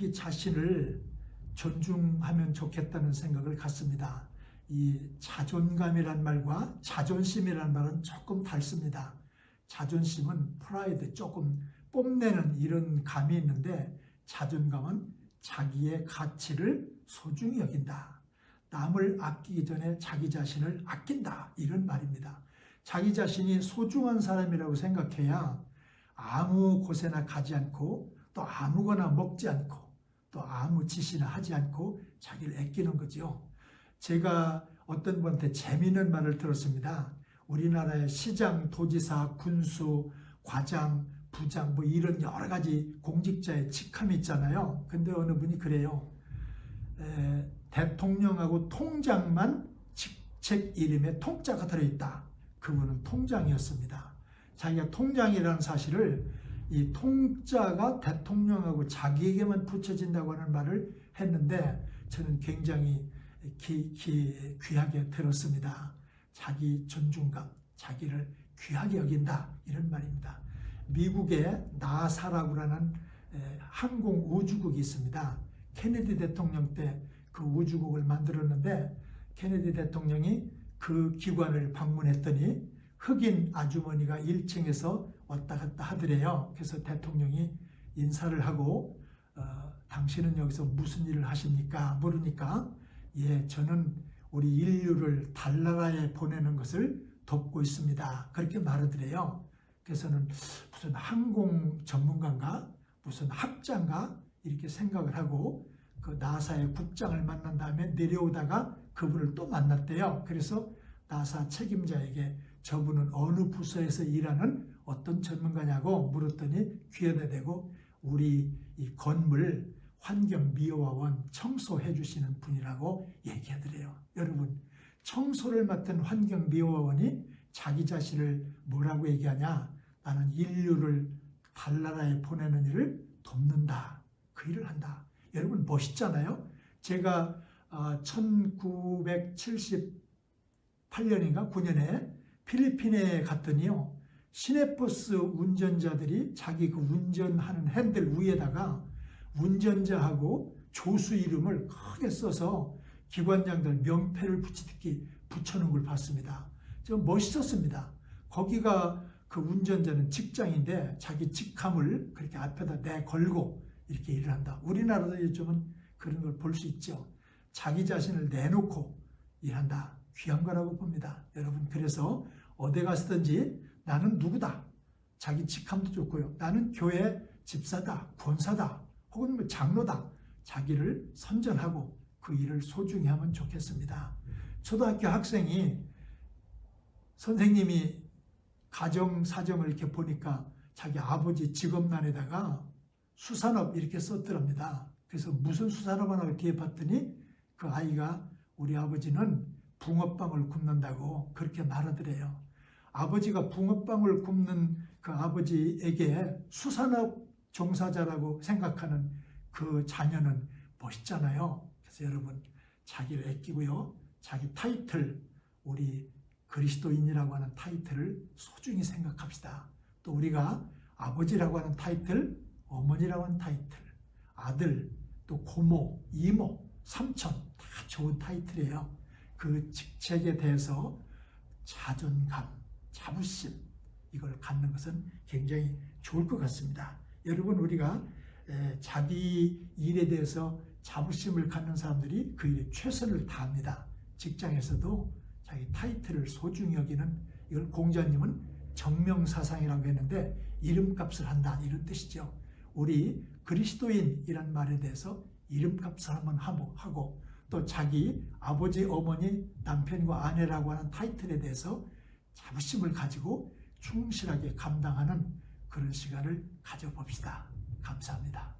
자기 자신을 존중하면 좋겠다는 생각을 갖습니다. 이 자존감이란 말과 자존심이란 말은 조금 닮습니다. 자존심은 프라이드 조금 뽐내는 이런 감이 있는데 자존감은 자기의 가치를 소중히 여긴다. 남을 아끼기 전에 자기 자신을 아낀다. 이런 말입니다. 자기 자신이 소중한 사람이라고 생각해야 아무 곳에나 가지 않고 또 아무거나 먹지 않고 또 아무 짓이나 하지 않고 자기를 아끼는 거죠. 제가 어떤 분한테 재미있는 말을 들었습니다. 우리나라의 시장, 도지사, 군수, 과장, 부장 뭐 이런 여러 가지 공직자의 직함이 있잖아요. 근데 어느 분이 그래요. 에, 대통령하고 통장만 직책 이름에 통자가 들어있다. 그분은 통장이었습니다. 자기가 통장이라는 사실을 이 통자가 대통령하고 자기에게만 붙여진다고 하는 말을 했는데 저는 굉장히 기, 기, 귀하게 들었습니다. 자기 존중감, 자기를 귀하게 여긴다 이런 말입니다. 미국의 나사라고 하는 항공 우주국이 있습니다. 케네디 대통령 때 그 우주국을 만들었는데 케네디 대통령이 그 기관을 방문했더니 흑인 아주머니가 1층에서 왔다 갔다 하더래요. 그래서 대통령이 인사를 하고 어, 당신은 여기서 무슨 일을 하십니까? 물으니까 예, 저는 우리 인류를 달나라에 보내는 것을 돕고 있습니다. 그렇게 말하더래요. 그래서는 무슨 항공 전문가인가 무슨 학자인가 이렇게 생각을 하고 그 나사의 국장을 만난 다음에 내려오다가 그분을 또 만났대요. 그래서 나사 책임자에게 저분은 어느 부서에서 일하는 어떤 전문가냐고 물었더니 귀에다 대고 우리 이 건물 환경 미화원 청소해 주시는 분이라고 얘기하더래요. 여러분 청소를 맡은 환경 미화원이 자기 자신을 뭐라고 얘기하냐 나는 인류를 달나라에 보내는 일을 돕는다. 그 일을 한다. 여러분 멋있잖아요. 제가 1978년인가 9년에 필리핀에 갔더니요. 시내버스 운전자들이 자기 그 운전하는 핸들 위에다가 운전자하고 조수 이름을 크게 써서 기관장들 명패를 붙이듯이 붙여놓은 걸 봤습니다. 좀 멋있었습니다. 거기가 그 운전자는 직장인데 자기 직함을 그렇게 앞에다 내걸고 이렇게 일을 한다. 우리나라도 요즘은 그런 걸 볼 수 있죠. 자기 자신을 내놓고 일한다. 귀한 거라고 봅니다. 여러분 그래서 어디 갔든지 나는 누구다. 자기 직함도 좋고요. 나는 교회 집사다, 권사다, 혹은 뭐 장로다. 자기를 선전하고 그 일을 소중히 하면 좋겠습니다. 초등학교 학생이 선생님이 가정 사정을 이렇게 보니까 자기 아버지 직업란에다가 수산업 이렇게 썼더랍니다. 그래서 무슨 수산업 하나 뒤에 봤더니 그 아이가 우리 아버지는 붕어빵을 굽는다고 그렇게 말하더래요. 아버지가 붕어빵을 굽는 그 아버지에게 수산업 종사자라고 생각하는 그 자녀는 멋있잖아요. 그래서 여러분 자기를 아끼고요. 자기 타이틀 우리 그리스도인이라고 하는 타이틀을 소중히 생각합시다. 또 우리가 아버지라고 하는 타이틀, 어머니라고 하는 타이틀, 아들, 또 고모, 이모, 삼촌 다 좋은 타이틀이에요. 그 직책에 대해서 자존감, 자부심 이걸 갖는 것은 굉장히 좋을 것 같습니다. 여러분 우리가 자기 일에 대해서 자부심을 갖는 사람들이 그 일에 최선을 다합니다. 직장에서도 자기 타이틀을 소중히 여기는 이걸 공자님은 정명사상이라고 했는데 이름값을 한다 이런 뜻이죠. 우리 그리스도인이란 말에 대해서 이름값을 한번 하고 또 자기 아버지, 어머니, 남편과 아내라고 하는 타이틀에 대해서 자부심을 가지고 충실하게 감당하는 그런 시간을 가져봅시다. 감사합니다.